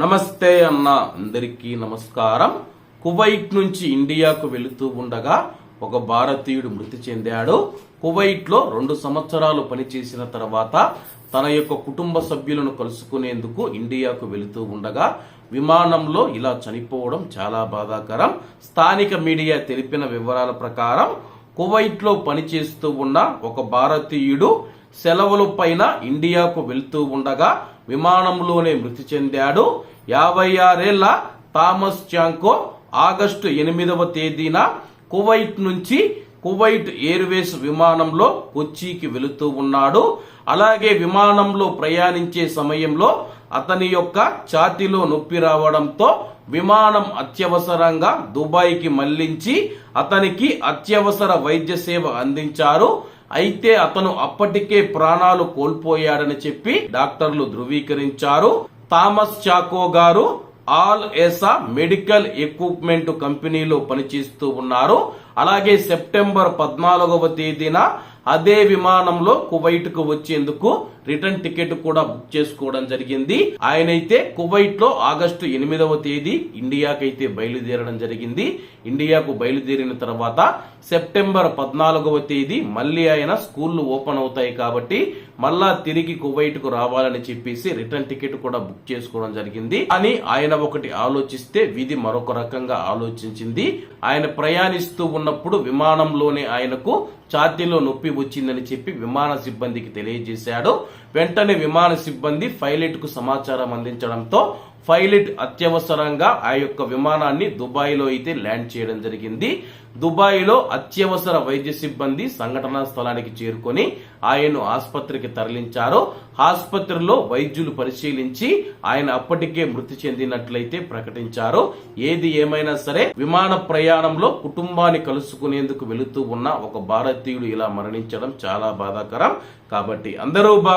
నమస్తే అన్న అందరికీ నమస్కారం. కువైట్ నుంచి ఇండియాకు వెళుతూ ఉండగా ఒక భారతీయుడు మృతి చెందాడు. కువైట్లో రెండు సంవత్సరాలు పనిచేసిన తర్వాత తన యొక్క కుటుంబ సభ్యులను కలుసుకునేందుకు ఇండియాకు వెళుతూ ఉండగా విమానంలో ఇలా చనిపోవడం చాలా బాధాకరం. స్థానిక మీడియా తెలిపిన వివరాల ప్రకారం కువైట్లో పనిచేస్తూ ఉన్న ఒక భారతీయుడు సెలవులు పైన ఇండియాకు వెళ్తూ ఉండగా విమానంలోనే మృతి చెందాడు. యాభై ఆరేళ్ళ థామస్ చాంకో ఆగస్టు ఎనిమిదవ తేదీన కువైట్ నుంచి కువైట్ ఎయిర్వేస్ విమానంలో కొచ్చికి వెళుతూ ఉన్నాడు. అలాగే విమానంలో ప్రయాణించే సమయంలో అతని యొక్క ఛాతీలో నొప్పి రావడంతో విమానం అత్యవసరంగా దుబాయ్కి మళ్ళించి అతనికి అత్యవసర వైద్య సేవ అందించారు. అయితే అతను అప్పటికే ప్రాణాలు కోల్పోయాడని చెప్పి డాక్టర్లు ధృవీకరించారు. థామస్ చాకో గారు ఆల్ ఏసా మెడికల్ ఎక్విప్మెంట్ కంపెనీలో పనిచేస్తూ ఉన్నారు. అలాగే సెప్టెంబర్ పద్నాలుగవ తేదీన అదే విమానంలో కువైట్కు వచ్చేందుకు రిటర్న్ టికెట్ కూడా బుక్ చేసుకోవడం జరిగింది. ఆయనైతే కువైట్లో ఆగస్టు ఎనిమిదవ తేదీ ఇండియాకైతే బయలుదేరడం జరిగింది. ఇండియాకు బయలుదేరిన తర్వాత సెప్టెంబర్ పద్నాలుగవ తేదీ మళ్ళీ ఆయన స్కూళ్ళు ఓపెన్ అవుతాయి కాబట్టి మళ్ళా తిరిగి కువైట్కు రావాలని చెప్పేసి రిటర్న్ టికెట్ కూడా బుక్ చేసుకోవడం జరిగింది. అని ఆయన ఒకటి ఆలోచిస్తే విధి మరొక రకంగా ఆలోచించింది. ఆయన ప్రయాణిస్తూ ఉన్నప్పుడు విమానంలోనే ఆయనకు ఛాతీలో నొప్పి వచ్చిందని చెప్పి విమాన సిబ్బందికి తెలియజేశాడు. వెంటనే విమాన సిబ్బంది పైలట్కు సమాచారం అందించడంతో పైలట్ అత్యవసరంగా ఆ యొక్క విమానాన్ని దుబాయ్లో అయితే ల్యాండ్ చేయడం జరిగింది. దుబాయ్లో అత్యవసర వైద్య సిబ్బంది సంఘటనా స్థలానికి చేరుకొని ఆయన్ను ఆసుపత్రికి తరలించారు. ఆసుపత్రిలో వైద్యులు పరిశీలించి ఆయన అప్పటికే మృతి చెందినట్లయితే ప్రకటించారు. ఏది ఏమైనా సరే విమాన ప్రయాణంలో కుటుంబాన్ని కలుసుకునేందుకు వెళుతూ ఉన్న ఒక భారతీయుడు ఇలా మరణించడం చాలా బాధాకరం. కాబట్టి అందరూ